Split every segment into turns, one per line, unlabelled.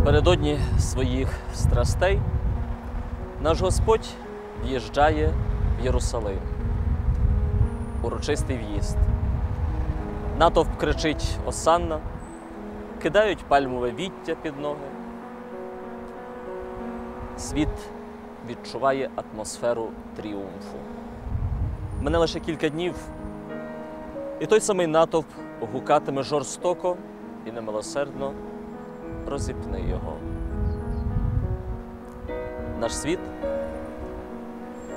Напередодні своїх страстей наш Господь в'їжджає в Єрусалим. Урочистий в'їзд. Натовп кричить Осанна, кидають пальмове віття під ноги. Світ відчуває атмосферу тріумфу. Мене лише кілька днів, і той самий натовп гукатиме жорстоко і немилосердно розіпни його. Наш світ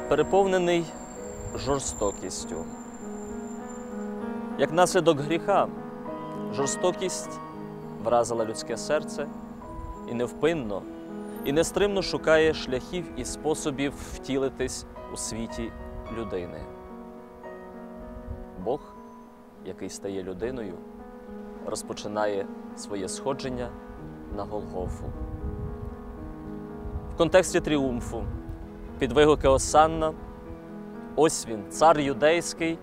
переповнений жорстокістю. Як наслідок гріха, жорстокість вразила людське серце і невпинно, і нестримно шукає шляхів і способів втілитись у світі людини. Бог, який стає людиною, розпочинає своє сходження на Голгофу. В контексті тріумфу під вигуки Осанна, ось він, цар юдейський,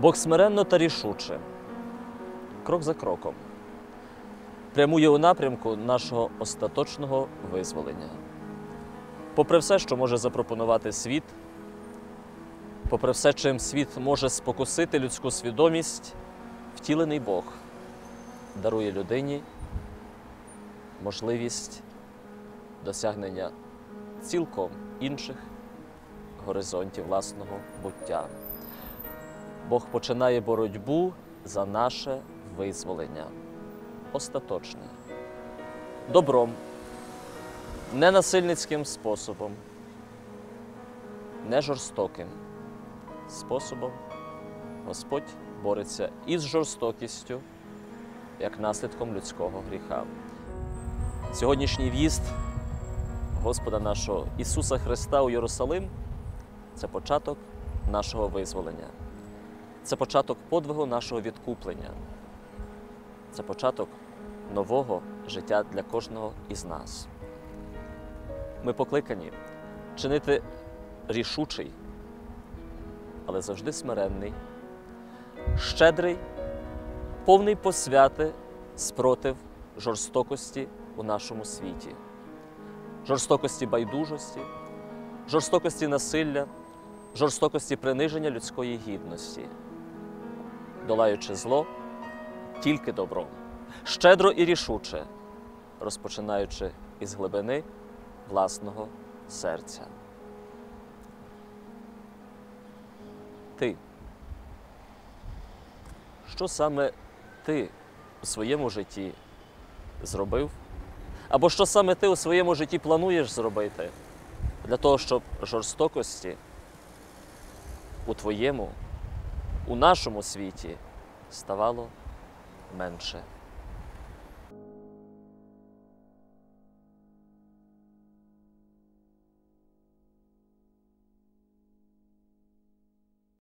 Бог смиренно та рішуче, крок за кроком, прямує у напрямку нашого остаточного визволення. Попри все, що може запропонувати світ, попри все, чим світ може спокусити людську свідомість, втілений Бог дарує людині можливість досягнення цілком інших горизонтів власного буття. Бог починає боротьбу за наше визволення остаточне, добром, ненасильницьким способом, не жорстоким способом. Господь бореться із жорстокістю як наслідком людського гріха. Сьогоднішній в'їзд Господа нашого Ісуса Христа у Єрусалим це початок нашого визволення, це початок подвигу нашого відкуплення, це початок нового життя для кожного із нас. Ми покликані чинити рішучий, але завжди смиренний, щедрий, повний посвяти спротив жорстокості у нашому світі, жорстокості байдужості, жорстокості насилля, жорстокості приниження людської гідності, долаючи зло тільки добром, щедро і рішуче, розпочинаючи із глибини власного серця. Ти. Що саме ти у своєму житті зробив? Або що саме ти у своєму житті плануєш зробити для того, щоб жорстокості у твоєму, у нашому світі ставало менше?